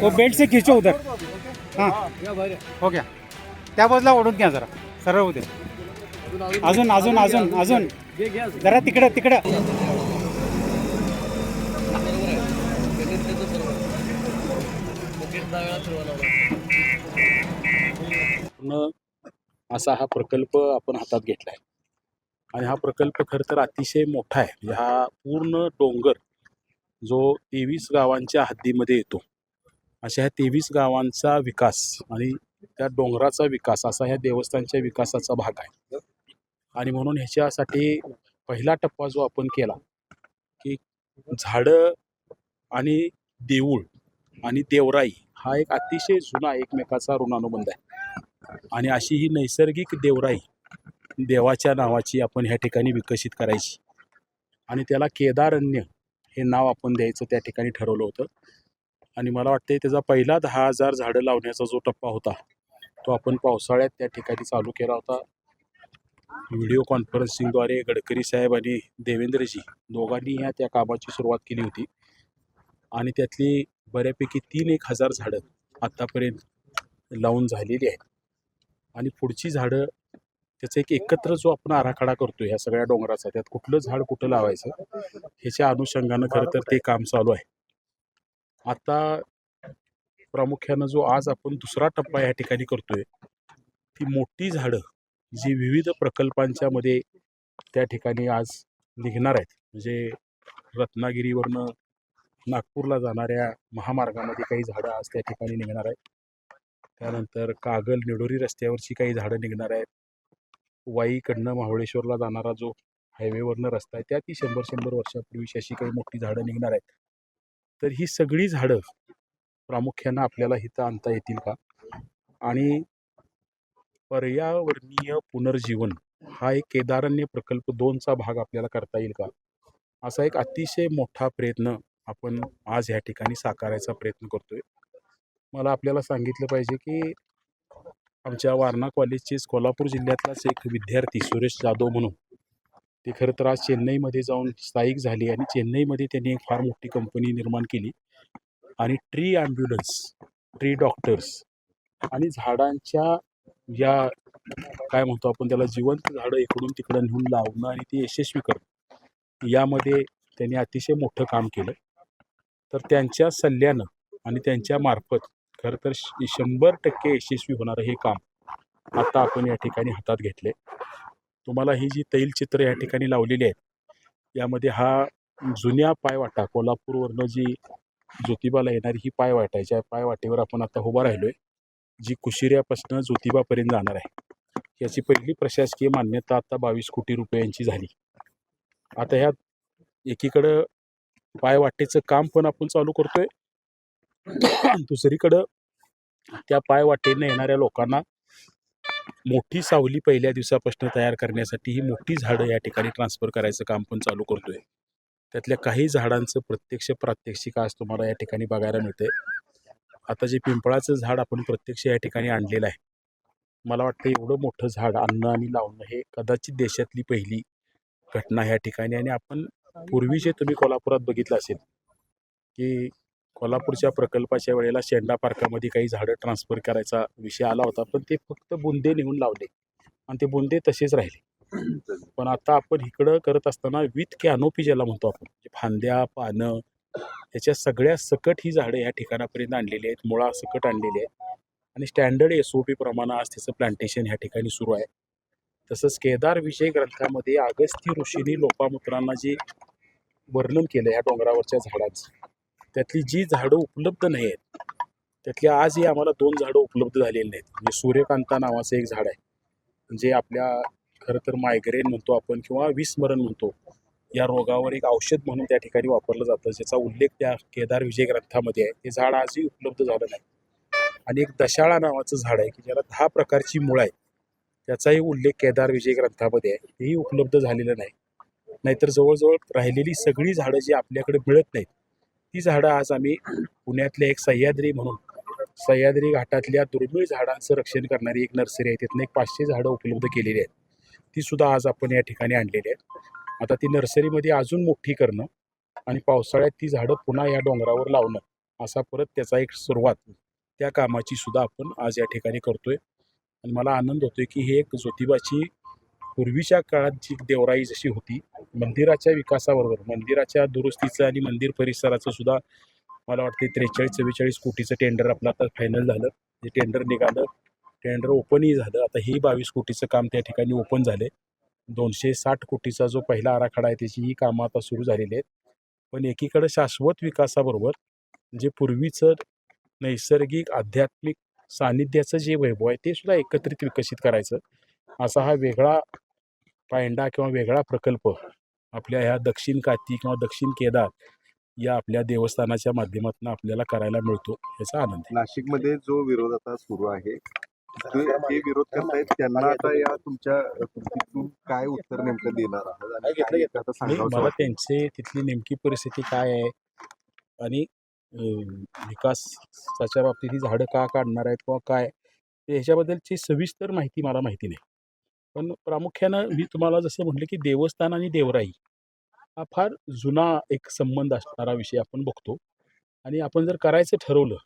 वो बेल्ट से खींचो उधर। हाँ। हो गया। त्या बाजूला ओढून घ्या जरा। सरळ होते अजून अजून अजून अजून. जरा तिकडं तिकडं. पूर्ण असा हा प्रकल्प आपण हातात घेतला आहे आणि हा प्रकल्प खरं तर अतिशय मोठा आहे. म्हणजे हा पूर्ण डोंगर जो तेवीस गावांच्या हद्दीमध्ये येतो. अशा ह्या तेवीस गावांचा विकास आणि त्या डोंगराचा विकास असा ह्या देवस्थानच्या विकासाचा भाग आहे. आणि म्हणून ह्याच्यासाठी पहिला टप्पा जो आपण केला की झाडं आणि देऊळ आणि देवराई हा एक अतिशय जुना एकमेकाचा ऋणानुबंध आहे. आणि अशी ही नैसर्गिक देवराई देवाच्या नावाची आपण ह्या ठिकाणी विकसित करायची. आणि त्याला केदारण्य हे नाव आपण द्यायचं त्या ठिकाणी ठरवलं होतं. आणि मला वाटते त्याचा पहिला दहा हजार झाडं लावण्याचा जो टप्पा होता तो आपण पावसाळ्यात त्या ठिकाणी चालू केला होता. व्हिडिओ कॉन्फरन्सिंगद्वारे गडकरी साहेब आणि देवेंद्रजी दोघांनी ह्या त्या कामाची सुरुवात केली होती. आणि त्यातली बऱ्यापैकी तीन एक हजार झाडं आत्तापर्यंत लावून झालेली आहेत. आणि पुढची झाडं त्याचा एक एकत्र जो आपण आराखडा करतो ह्या सगळ्या डोंगराचा त्यात कुठलं झाड कुठं लावायचं ह्याच्या अनुषंगानं खरं तर ते काम चालू आहे. आता प्रामुख्यानं जो आज आपण दुसरा टप्पा या ठिकाणी करतोय ती मोठी झाडं जी विविध प्रकल्पांच्या मध्ये त्या ठिकाणी आज निघणार आहेत. म्हणजे रत्नागिरीवरनं नागपूरला जाणाऱ्या महामार्गामध्ये काही झाडं आज त्या ठिकाणी निघणार आहेत. त्यानंतर कागल निडोरी रस्त्यावरची काही झाडं निघणार आहेत. वाईकडनं महाबळेश्वरला जाणारा जो हायवेवरनं रस्ता आहे त्यातही शंभर शंभर वर्षापूर्वीची अशी काही मोठी झाडं निघणार आहेत. तर ही सगळी झाडं प्रामुख्यानं आपल्याला इथं आणता येतील का? आणि पर्यावरणीय पुनर्जीवन हा एक केदारण्य प्रकल्प दोनचा भाग आपल्याला करता येईल का? असा एक अतिशय मोठा प्रयत्न आपण आज ह्या ठिकाणी साकारायचा प्रयत्न करतोय. मला आपल्याला सांगितलं पाहिजे की आमच्या वारणा कॉलेजचेच कोल्हापूर जिल्ह्यातलाच एक विद्यार्थी सुरेश जाधव म्हणून. ते खरं तर आज चेन्नईमध्ये जाऊन स्थायिक झाली आणि चेन्नईमध्ये त्यांनी एक फार मोठी कंपनी निर्माण केली आणि ट्री ॲम्ब्युलन्स ट्री डॉक्टर्स आणि झाडांच्या या काय म्हणतो आपण त्याला जिवंत झाडं इकडून तिकडं नेऊन लावणं आणि ती यशस्वी करणं यामध्ये त्यांनी अतिशय मोठं काम केलं. तर त्यांच्या सल्ल्यानं आणि त्यांच्या मार्फत खरं तर श- शंभर टक्के यशस्वी होणारं हे काम आता आपण या ठिकाणी हातात घेतले तुम्हाला ही जी तैलचित्र या ठिकाणी लावलेली आहेत यामध्ये हा जुन्या पायवाटा कोल्हापूरवरनं जी ज्योतिबाला येणारी ही पायवाटा आहे ज्या पायवाटेवर आपण आता उभा राहिलो आहे जी कुशिऱ्यापासून ज्योतिबापर्यंत जाणार आहे. याची पहिली प्रशासकीय मान्यता आता बावीस कोटी रुपयांची झाली. आता ह्या एकीकडं पायवाटेचं काम पण आपण चालू करतोय. दुसरीकडं त्या पायवाटेने येणाऱ्या लोकांना मोठी सावली पहिल्या दिवसापासून तयार करण्यासाठी ही मोठी झाडं या ठिकाणी ट्रान्सफर करायचं काम पण चालू करतोय. त्यातल्या काही झाडांचं प्रत्यक्ष प्रात्यक्षिक आज तुम्हाला या ठिकाणी बघायला मिळतंय. आता जे पिंपळाचं झाड आपण प्रत्यक्ष या ठिकाणी आणलेलं आहे मला वाटतं एवढं मोठं झाड आणणं आणि लावणं हे कदाचित देशातली पहिली घटना ह्या ठिकाणी आणि आपण पूर्वी जे तुम्ही कोल्हापुरात बघितलं असेल की कोल्हापूरच्या प्रकल्पाच्या वेळेला शेंडा पार्कामध्ये काही झाडं ट्रान्सफर करायचा विषय आला होता पण ते फक्त बुंदे नेऊन लावले आणि ते बुंदे तसेच राहिले. पण आता आपण इकडं करत असताना विथ कॅनोपी ज्याला म्हणतो आपण फांद्या पानं ह्याच्या सगळ्या सकट ही झाडं या ठिकाणापर्यंत आणलेली आहेत. मुळा सकट आणलेली आहेत. आणि स्टँडर्ड एस ओ पी प्रमाणे आज त्याचं प्लांटेशन ह्या ठिकाणी सुरू आहे. तसंच केदार विजय ग्रंथामध्ये अगस्ती ऋषींनी लोपामुत्रांना जे वर्णन केलं ह्या डोंगरावरच्या झाडांचं त्यातली जी झाडं उपलब्ध नाही आहेत त्यातली आजही आम्हाला दोन झाडं उपलब्ध झालेली नाहीत. म्हणजे सूर्यकांता नावाचं एक झाड आहे. जे आपल्या खरं तर मायग्रेन म्हणतो आपण किंवा विस्मरण म्हणतो. या रोगावर एक औषध म्हणून त्या ठिकाणी वापरलं जातं ज्याचा उल्लेख त्या केदार विजय ग्रंथामध्ये आहे. ते झाड आजही उपलब्ध झालं नाही. आणि एक दशाळा नावाचं झाड आहे की ज्याला दहा प्रकारची मुळं आहे त्याचाही उल्लेख केदार विजय ग्रंथामध्ये आहे. तेही उपलब्ध झालेलं नाही. नाहीतर जवळजवळ राहिलेली सगळी झाडं जी आपल्याकडे मिळत नाहीत ती झाडं आज आम्ही पुण्यातले एक सह्याद्री म्हणून सह्याद्री घाटातल्या दुर्मिळ झाडांचं रक्षण करणारी एक नर्सरी आहे. तिथनं एक पाचशे झाडं उपलब्ध केलेली आहेत. ती सुद्धा आज आपण या ठिकाणी आणलेली आहेत. आता ती नर्सरीमध्ये अजून मोठी करणं आणि पावसाळ्यात ती झाडं पुन्हा या डोंगरावर लावणं असा परत त्याचा एक सुरुवात. त्या कामाची सुद्धा आपण आज या ठिकाणी करतोय. आणि मला आनंद होतोय की हे एक ज्योतिबाची पूर्वीच्या काळात जी देवराई जशी होती मंदिराच्या विकासाबरोबर मंदिराच्या दुरुस्तीचं आणि मंदिर परिसराचं सुद्धा मला वाटते त्रेचाळीस चव्वेचाळीस कोटीचं टेंडर आपलं आता फायनल झालं. ते टेंडर निघालं. टेंडर ओपनही झालं. आता ही बावीस कोटीचं काम त्या ठिकाणी ओपन झाले दोनशे साठ कोटीचा जो पहिला आराखडा आहे त्याची ही कामं आता सुरू झालेली आहेत. पण एकीकडे शाश्वत विकासाबरोबर जे पूर्वीचं नैसर्गिक आध्यात्मिक सानिध्याचं जे वैभव आहे ते सुद्धा एकत्रित विकसित करायचं असा हा वेगळा पायंडा किंवा वेगळा प्रकल्प आपल्या ह्या दक्षिण काती किंवा दक्षिण केदार या आपल्या देवस्थानाच्या माध्यमातून आपल्याला करायला मिळतो याचा आनंद आहे. नाशिकमध्ये जो विरोध आता सुरू आहे ते ते विरोध करतायत त्यांना आता या तुमच्या कृतीतून काय उत्तर नेमकं देणार आहात मला? त्यांचे तिथली नेमकी परिस्थिती काय आहे आणि विकासाच्या बाबतीत ही झाडं का काढणार आहेत किंवा काय ह्याच्याबद्दलची सविस्तर माहिती मला माहिती नाही. पण प्रामुख्यानं मी तुम्हाला जसं म्हटलं की देवस्थान आणि देवराई हा फार जुना एक संबंध असणारा विषय आपण बघतो. आणि आपण जर करायचं ठरवलं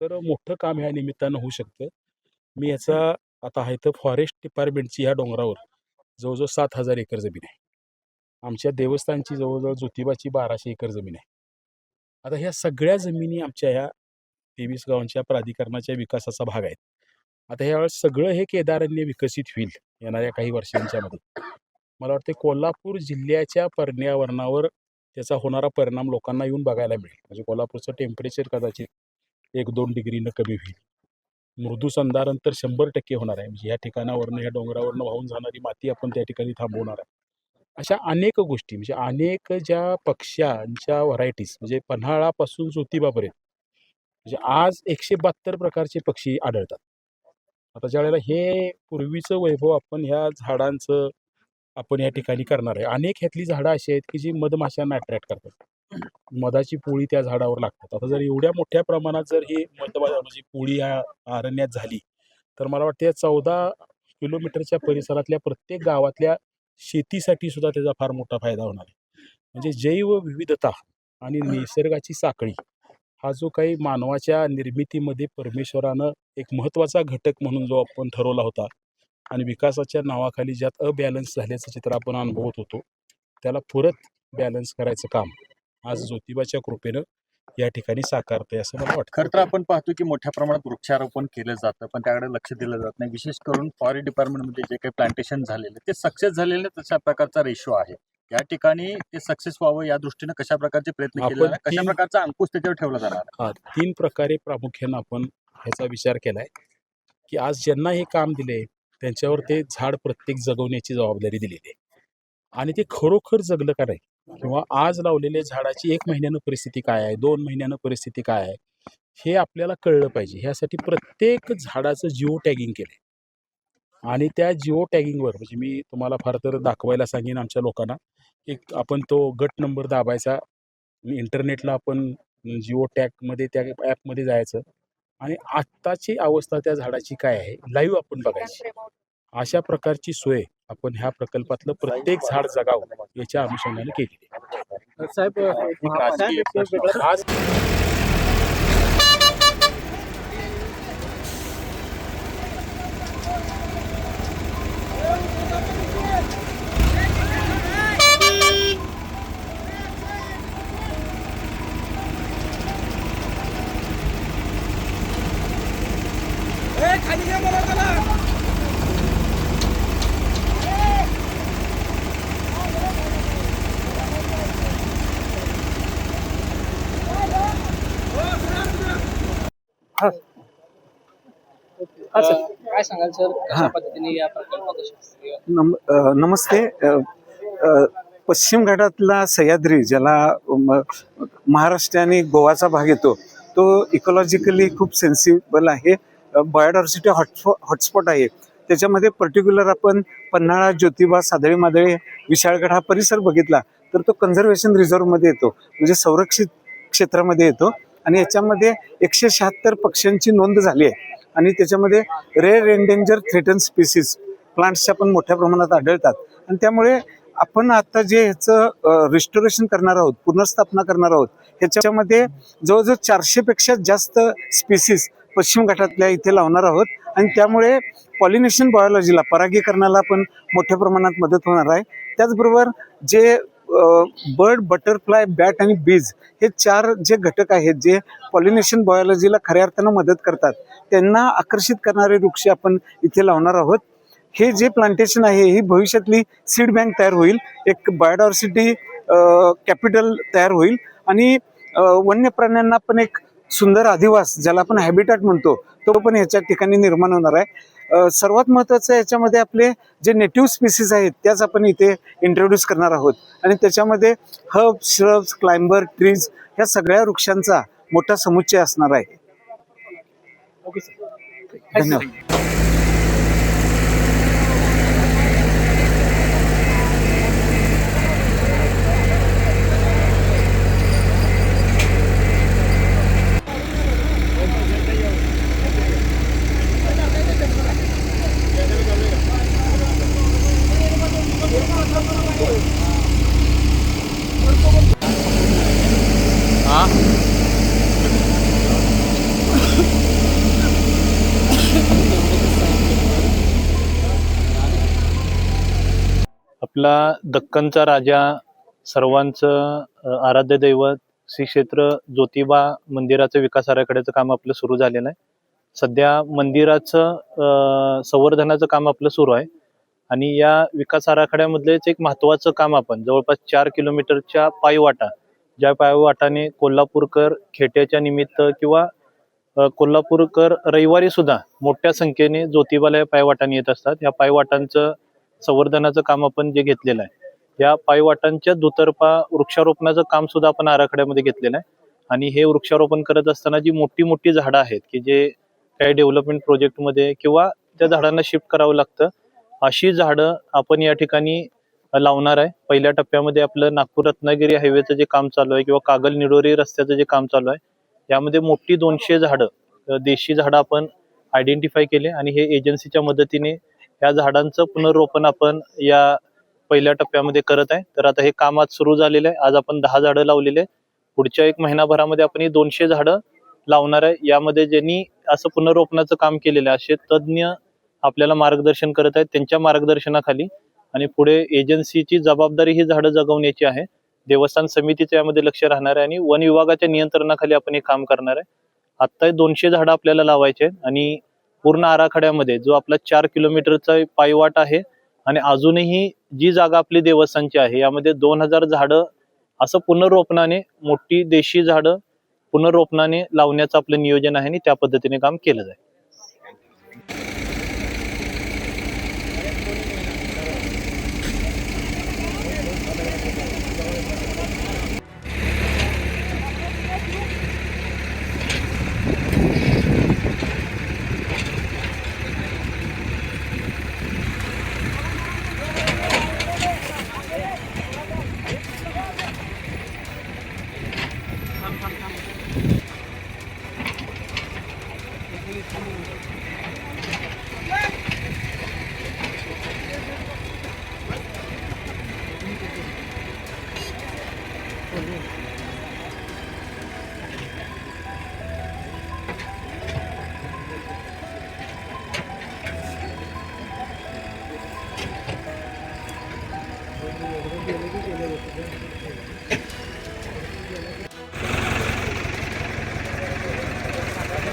तर मोठं काम ह्या निमित्तानं होऊ शकतं. मी याचा आता आहे तर फॉरेस्ट डिपार्टमेंटची ह्या डोंगरावर जवळजवळ सात हजार एकर जमीन आहे. आमच्या देवस्थानची जवळजवळ ज्योतिबाची बाराशे एकर जमीन आहे. आता ह्या सगळ्या जमिनी आमच्या ह्या तेवीस गावांच्या प्राधिकरणाच्या विकासाचा भाग आहेत. आता ह्यावेळेस सगळं हे केदारण्य विकसित होईल येणाऱ्या काही वर्षांच्या मध्ये. मला वाटते कोल्हापूर जिल्ह्याच्या पर्यावरणावर त्याचा होणारा परिणाम लोकांना येऊन बघायला मिळेल. म्हणजे कोल्हापूरचं टेम्परेचर कदाचित एक दोन डिग्रीनं कमी होईल. मृदू संधारण तर शंभर टक्के होणार आहे. म्हणजे या ठिकाणावरनं ह्या डोंगरावरनं वाहून जाणारी माती आपण त्या ठिकाणी थांबवणार आहे. अशा अनेक गोष्टी म्हणजे अनेक ज्या पक्ष्यांच्या व्हरायटीज म्हणजे पन्हाळापासून ज्योतिबापर्यंत म्हणजे आज एकशे बहात्तर प्रकारचे पक्षी आढळतात. आता ज्या वेळेला हे पूर्वीचं वैभव आपण ह्या झाडांचं आपण या ठिकाणी करणार आहे. अनेक ह्यातली झाडं अशी आहेत की जी मधमाशांना अट्रॅक्ट करतात. मधाची पोळी त्या झाडावर लागतात. आता जर एवढ्या मोठ्या प्रमाणात जर ही मध म्हणजे पोळी या अरण्यात झाली तर मला वाटतं या चौदा किलोमीटरच्या परिसरातल्या प्रत्येक गावातल्या शेतीसाठी सुद्धा त्याचा फार मोठा फायदा होणार आहे. म्हणजे जैव विविधता आणि निसर्गाची साखळी हा जो काही मानवाच्या निर्मितीमध्ये परमेश्वरानं एक महत्त्वाचा घटक म्हणून जो आपण ठरवला होता आणि विकासाच्या नावाखाली ज्यात अबॅलन्स झाल्याचं चित्र आपण अनुभवत होतो त्याला परत बॅलन्स करायचं काम आज ज्योतिबाच्या कृपेनं या ठिकाणी साकारतंय असं मला वाटतं. खरं तर आपण पाहतो की मोठ्या प्रमाणात वृक्षारोपण केलं जातं पण त्याकडे लक्ष दिलं जात नाही. विशेष करून फॉरेस्ट डिपार्टमेंटमध्ये जे काही प्लांटेशन झालेले ते सक्सेस झालेले तशा प्रकारचा रेशो आहे. या ठिकाणी ते सक्सेस व्हावं या दृष्टीने कशा प्रकारचे प्रयत्न केले कशा प्रकारचा अंकुश त्याच्यावर ठेवला जाणार हा तीन प्रकारे प्रामुख्यानं आपण ह्याचा विचार केला आहे की आज ज्यांना हे काम दिले त्यांच्यावर ते झाड प्रत्येक जगवण्याची जबाबदारी दिलेली आहे. आणि ते खरोखर जगलं का नाही? किंवा आज लावलेल्या झाडाची एक महिन्यानं परिस्थिती काय आहे? दोन महिन्यानं परिस्थिती काय आहे? हे आपल्याला कळलं पाहिजे. ह्यासाठी प्रत्येक झाडाचं जिओ टॅगिंग केलं आणि त्या जिओ टॅगिंगवर म्हणजे मी तुम्हाला फार तर दाखवायला सांगेन आमच्या लोकांना एक आपण तो गट नंबर दाबायचा इंटरनेटला आपण जिओ टॅगमध्ये त्या ॲपमध्ये जायचं. आणि आत्ताची अवस्था त्या झाडाची काय आहे? लाईव्ह आपण बघायची. अशा प्रकारची सोय आपण ह्या प्रकल्पातलं प्रत्येक झाड जगावं याच्या अनुषंगाने आहे. साहेब एक काय सांगाल सर? कशा पद्धतीने या प्रकल्पाचं नम अ, नमस्ते. अ, अ, पश्चिम घाटातला सह्याद्री ज्याला म- महाराष्ट्र आणि गोवाचा भाग येतो तो इकॉलॉजिकली खूप सेन्सिबल आहे. बायोडायव्हर्सिटी हॉटस्पॉट हॉटस्पॉट आहे. त्याच्यामध्ये पर्टिक्युलर आपण पन्हाळा ज्योतिबा सादळी मादळी विशाळगड हा परिसर बघितला तर तो कन्झर्वेशन रिझर्वमध्ये येतो. म्हणजे संरक्षित क्षेत्रामध्ये येतो. आणि याच्यामध्ये एकशे शहात्तर पक्ष्यांची नोंद झाली आहे. आणि त्याच्यामध्ये रेअर एंडेंजर थ्रेटन स्पीसीज प्लांट्सच्या पण मोठ्या प्रमाणात आढळतात. आणि त्यामुळे आपण आता जे ह्याचं रिस्टोरेशन करणार आहोत पुनर्स्थापना करणार आहोत ह्याच्यामध्ये जवळजवळ चारशेपेक्षा जास्त स्पीसीज पश्चिम घाटातल्या इथे लावणार आहोत. आणि त्यामुळे पॉलिनेशन बायोलॉजीला परागीकरणाला पण मोठ्या प्रमाणात मदत होणार आहे. त्याचबरोबर जे बर्ड बटरफ्लाय बॅट आणि बीज हे चार जे घटक आहेत जे पॉलिनेशन बायोलॉजीला खऱ्या अर्थानं मदत करतात त्यांना आकर्षित करणारे वृक्ष आपण इथे लावणार आहोत. हे जे प्लांटेशन आहे ही भविष्यातली सीड बँक तयार होईल एक बायोडायव्हर्सिटी कॅपिटल तयार होईल आणि वन्य प्राण्यांना पण एक सुंदर अधिवास ज्याला आपण हॅबिटॅट म्हणतो तो पण ह्याच्या ठिकाणी निर्माण होणार आहे. सर्वात महत्त्वाचं याच्यामध्ये आपले जे नेटिव्ह स्पीसीज आहेत त्याच आपण इथे इंट्रोड्यूस करणार आहोत. आणि त्याच्यामध्ये हब श्रब्स क्लाइंबर ट्रीज ह्या सगळ्या वृक्षांचा मोठा समुच्चय असणार आहे. ओके सर धन्यवाद. आपला दक्कनचा राजा सर्वांचं आराध्य दैवत श्री क्षेत्र ज्योतिबा मंदिराचं विकास आराखड्याचं काम आपलं सुरू झालेलं आहे. सध्या मंदिराचं संवर्धनाचं काम आपलं सुरू आहे. आणि या विकास आराखड्यामधलेच एक महत्त्वाचं काम आपण जवळपास चार किलोमीटरच्या पायवाटा ज्या पायवाटाने कोल्हापूरकर खेट्याच्या निमित्त किंवा कोल्हापूरकर रविवारी सुद्धा मोठ्या संख्येने ज्योतिबाला या पायवाटाने येत असतात. या पायवाटांचं संवर्धनाचं काम आपण जे घेतलेलं आहे या पायवाटांच्या दुतर्फा वृक्षारोपणाचं काम सुद्धा आपण आराखड्यामध्ये घेतलेलं आहे. आणि हे वृक्षारोपण करत असताना जी मोठी मोठी झाडं आहेत की जे काही डेव्हलपमेंट प्रोजेक्टमध्ये किंवा त्या झाडांना शिफ्ट करावं लागतं अशी झाडं आपण या ठिकाणी लावणार आहे. पहिल्या टप्प्यामध्ये आपलं नागपूर रत्नागिरी हायवेचं जे काम चालू आहे किंवा कागल निडोरी रस्त्याचं जे काम चालू आहे यामध्ये मोठी दोनशे झाडं देशी झाडं आपण आयडेंटिफाय केले आणि हे एजन्सीच्या मदतीने या झाडांचं पुनर्रोपण आपण या पहिल्या टप्प्यामध्ये करत आहे. तर आता हे काम आज सुरू झालेलं आहे. आज आपण दहा झाडं लावलेले आहे पुढच्या एक महिनाभरामध्ये आपण ही दोनशे झाडं लावणार आहे. यामध्ये ज्यांनी असं पुनर्रोपणाचं काम केलेलं आहे असे तज्ज्ञ आपल्याला मार्गदर्शन करत आहेत त्यांच्या मार्गदर्शनाखाली. आणि पुढे एजन्सीची जबाबदारी ही झाडं जगवण्याची आहे. देवस्थान समितीचं यामध्ये लक्ष राहणार आहे आणि वन विभागाच्या नियंत्रणाखाली आपण हे काम करणार आहे. आत्ता दोनशे झाडं आपल्याला लावायचे आहेत आणि पूर्ण आराखड्यामध्ये जो आपला चार किलोमीटरचा पायवाट आहे आणि अजूनही जी जागा आपली देवस्थानची आहे यामध्ये दोन हजार झाडं असं पुनर्रोपणाने मोठी देशी झाडं पुनर्रोपणाने लावण्याचं आपलं नियोजन आहे आणि त्या पद्धतीने काम केलं जाईल.